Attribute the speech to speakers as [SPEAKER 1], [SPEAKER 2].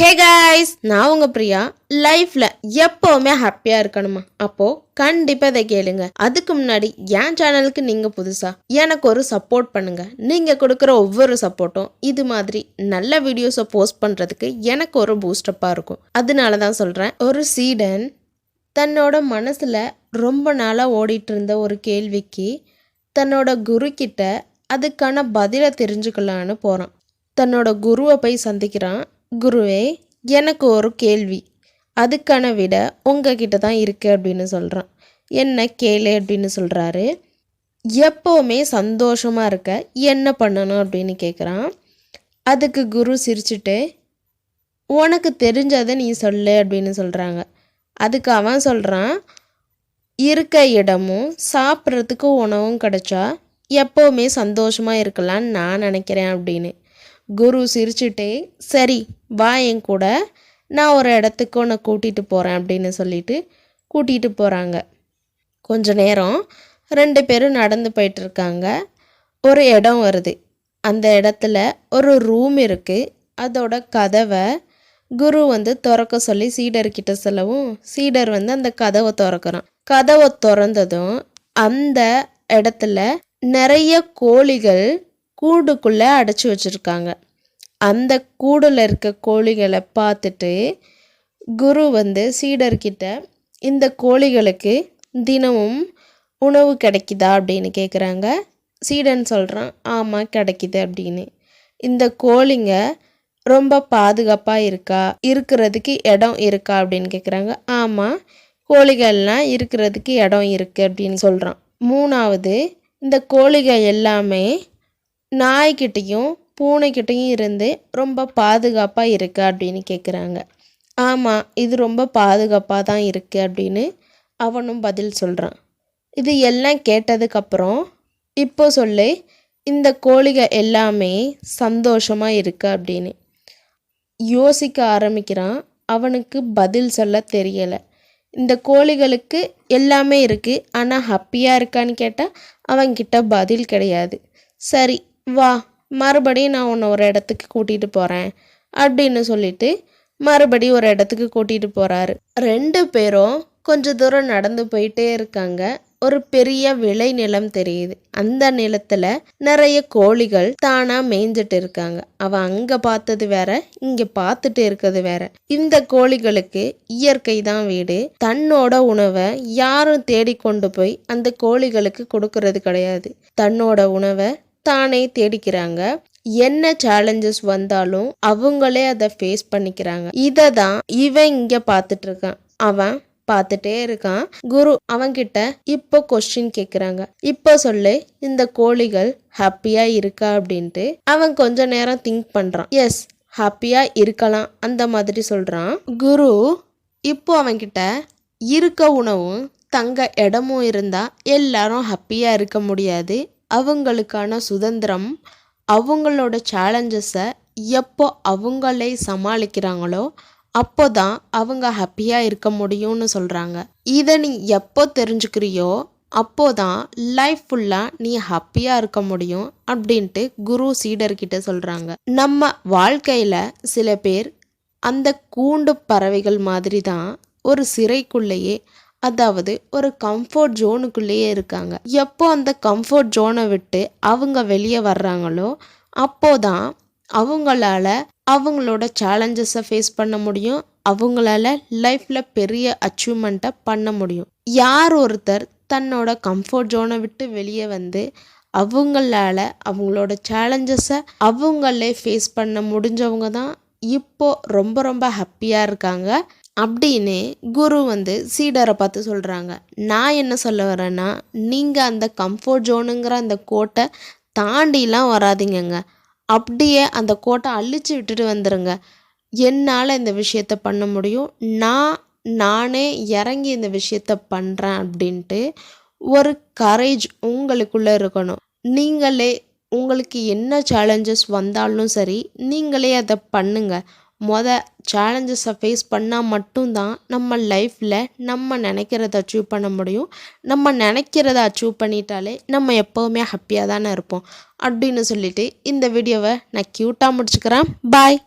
[SPEAKER 1] Hey guys நான் உங்க பிரியா. லைஃப்ல எப்பவுமே ஹாப்பியா இருக்கணுமா? அப்போ கண்டிப்பா இதை கேளுங்க. அதுக்கு முன்னாடி என் சேனலுக்கு நீங்க புதுசா எனக்கு ஒரு சப்போர்ட் பண்ணுங்க. நீங்க கொடுக்குற ஒவ்வொரு சப்போர்ட்டும் இது மாதிரி நல்ல வீடியோஸை போஸ்ட் பண்றதுக்கு எனக்கு ஒரு பூஸ்டப்பா இருக்கும். அதனால தான் சொல்றேன். ஒரு சீடன் தன்னோட மனசுல ரொம்ப நாளா ஓடிட்டு இருந்த ஒரு கேள்விக்கு தன்னோட குரு கிட்ட அதுக்கான பதிலை தெரிஞ்சுக்கலான்னு போறான். தன்னோட குருவை போய் சந்திக்கிறான். குருவே எனக்கு ஒரு கேள்வி. அதுக்கான விட உங்ககிட்ட தான் இருக்குது அப்படின்னு சொல்கிறான் என்ன கேளு அப்படின்னு சொல்கிறாரு எப்போவுமே சந்தோஷமாக இருக்க என்ன பண்ணணும் அப்படின்னு கேட்குறான் அதுக்கு குரு சிரிச்சுட்டு உனக்கு தெரிஞ்சதை நீ சொல்லு அப்படின்னு சொல்கிறாங்க அதுக்கு அவன் சொல்கிறான் இருக்க இடமும் சாப்பிட்றதுக்கு உணவும் கிடைச்சா எப்போவுமே சந்தோஷமாக இருக்கலாம்னு நான் நினைக்கிறேன் அப்படின்னு. குரு சிரிச்சுட்டே சரி வா என் கூட. நான் ஒரு இடத்துக்கு உன்னை கூட்டிகிட்டு போகிறேன் அப்படின்னு சொல்லிட்டு கூட்டிகிட்டு போகிறாங்க கொஞ்ச நேரம் ரெண்டு பேரும் நடந்து போயிட்டுருக்காங்க ஒரு இடம் வருது. அந்த இடத்துல ஒரு ரூம் இருக்குது அதோட கதவை குரு வந்து திறக்க சொல்லி சீடர்கிட்ட சொல்லவும் சீடர் வந்து அந்த கதவை திறக்கிறான். கதவை திறந்ததும் அந்த இடத்துல நிறைய கோழிகள் கூண்டுக்குள்ளே அடைச்சி வச்சுருக்காங்க. அந்த கூடில் இருக்க கோழிகளை பார்த்துட்டு குரு வந்து சீடர்கிட்ட இந்த கோழிகளுக்கு தினமும் உணவு கிடைக்குதா? அப்படின்னு கேட்குறாங்க சீடன் சொல்கிறான் ஆமாம் கிடைக்குது அப்படின்னு. இந்த கோழிங்க ரொம்ப பாதுகாப்பாக இருக்கா? இருக்கிறதுக்கு இடம் இருக்கா? அப்படின்னு கேட்குறாங்க ஆமாம் கோழிகள்லாம் இருக்கிறதுக்கு இடம் இருக்குது அப்படின்னு சொல்கிறான் மூணாவது இந்த கோழிகள் எல்லாமே நாய்கிட்டேயும் பூனைக்கிட்டையும் இருந்து ரொம்ப பாதுகாப்பாக இருக்குது அப்படின்னு கேட்குறாங்க ஆமாம் இது ரொம்ப பாதுகாப்பாக தான் இருக்குது அப்படின்னு அவனும் பதில் சொல்கிறான் இது எல்லாம் கேட்டதுக்கப்புறம் இப்போ சொல்லு இந்த கோழிகள் எல்லாமே சந்தோஷமாக இருக்கு அப்படின்னு யோசிக்க ஆரம்பிக்கிறான். அவனுக்கு பதில் சொல்ல தெரியலை. இந்த கோழிகளுக்கு எல்லாமே இருக்குது ஆனால் ஹாப்பியாக இருக்கான்னு கேட்டால் அவன்கிட்ட பதில் கிடையாது. சரி வா மறுபடியும் நான் உன்னை ஒரு இடத்துக்கு கூட்டிகிட்டு போகிறேன் அப்படின்னு சொல்லிட்டு மறுபடியும் ஒரு இடத்துக்கு கூட்டிகிட்டு போகிறாரு ரெண்டு பேரும் கொஞ்ச தூரம் நடந்து போயிட்டே இருக்காங்க. ஒரு பெரிய விளை நிலம் தெரியுது. அந்த நிலத்துல நிறைய கோழிகள் தானா மேய்ஞ்சிட்டு இருக்காங்க. அவன் அங்க பார்த்தது வேற இங்க பார்த்துட்டு இருக்கிறது வேற. இந்த கோழிகளுக்கு இயற்கை தான் வீடு. தன்னோட உணவை யாரும் தேடி கொண்டு போய் அந்த கோழிகளுக்கு கொடுக்கறது கிடையாது. தன்னோட உணவை தானே தேடிக்கிறாங்க. என்ன சேலஞ்சஸ் வந்தாலும் அவங்களே அதை ஃபேஸ் பண்ணிக்கிறாங்க. இதை தான் இவன் இங்கே பார்த்துட்டு இருக்கான் அவன் பார்த்துட்டே இருக்கான். குரு அவன்கிட்ட இப்போ கொஸ்டின் கேட்குறாங்க இப்போ சொல்லு இந்த கோழிகள் ஹாப்பியாக இருக்கா அப்படின்ட்டு அவன் கொஞ்ச நேரம் திங்க் பண்ணுறான் எஸ் ஹாப்பியாக இருக்கலாம் அந்த மாதிரி சொல்கிறான் குரு இப்போ அவன்கிட்ட இருக்க உணவும் தங்க இடமும் இருந்தால் எல்லாரும் ஹாப்பியாக இருக்க முடியாது. அவங்களுக்கான சுதந்திரம் அவங்களோட சேலஞ்சஸை எப்போ அவங்களே சமாளிக்கிறாங்களோ அப்போ தான் அவங்க ஹாப்பியாக இருக்க முடியும்னு சொல்கிறாங்க இதை நீ எப்போ தெரிஞ்சுக்கிறியோ அப்போ தான் லைஃப் ஃபுல்லாக நீ ஹாப்பியாக இருக்க முடியும் அப்படின்ட்டு குரு சீடர்கிட்ட சொல்கிறாங்க நம்ம வாழ்க்கையில் சில பேர் அந்த கூண்டு பறவைகள் மாதிரி தான் ஒரு சிறைக்குள்ளேயே அதாவது ஒரு கம்ஃபர்ட் ஜோனுக்குள்ளேயே இருக்காங்க. எப்போ அந்த கம்ஃபர்ட் ஜோனை விட்டு அவங்க வெளியே வர்றாங்களோ அப்போதான் அவங்களால அவங்களோட சேலஞ்சஸை ஃபேஸ் பண்ண முடியும். அவங்களால லைஃப்பில் பெரிய அச்சீவ்மெண்ட்டை பண்ண முடியும். யார் ஒருத்தர் தன்னோட கம்ஃபர்ட் ஜோனை விட்டு வெளியே வந்து அவங்களால அவங்களோட சேலஞ்சஸை அவங்களே ஃபேஸ் பண்ண முடிஞ்சவங்க தான் இப்போ ரொம்ப ரொம்ப ஹாப்பியாக இருக்காங்க. அப்படின்னு குரு வந்து சீடரை பார்த்து சொல்கிறாங்க நான் என்ன சொல்ல வரேன்னா நீங்கள் அந்த கம்ஃபர்ட் ஜோனுங்கிற அந்த கோட்டை தாண்டிலாம் வராதிங்கங்க. அப்படியே அந்த கோட்டை அழிச்சு விட்டுட்டு வந்துடுங்க என்னால் இந்த விஷயத்த பண்ண முடியும். நான் நானே இறங்கி இந்த விஷயத்த பண்ணுறேன் அப்படின்ட்டு ஒரு கரேஜ் உங்களுக்குள்ளே இருக்கணும். நீங்களே உங்களுக்கு என்ன சேலஞ்சஸ் வந்தாலும் சரி நீங்களே அதை பண்ணுங்கள் மொத சேலஞ்சஸை ஃபேஸ் பண்ணால் மட்டும்தான் நம்ம லைஃப்பில் நம்ம நினைக்கிறத அச்சீவ் பண்ண முடியும். நம்ம நினைக்கிறத அச்சீவ் பண்ணிட்டாலே நம்ம எப்போவுமே ஹாப்பியாக தானே இருப்போம். அப்படின்னு சொல்லிவிட்டு இந்த வீடியோவை நான் க்யூட்டாக முடிச்சுக்கிறேன். பாய்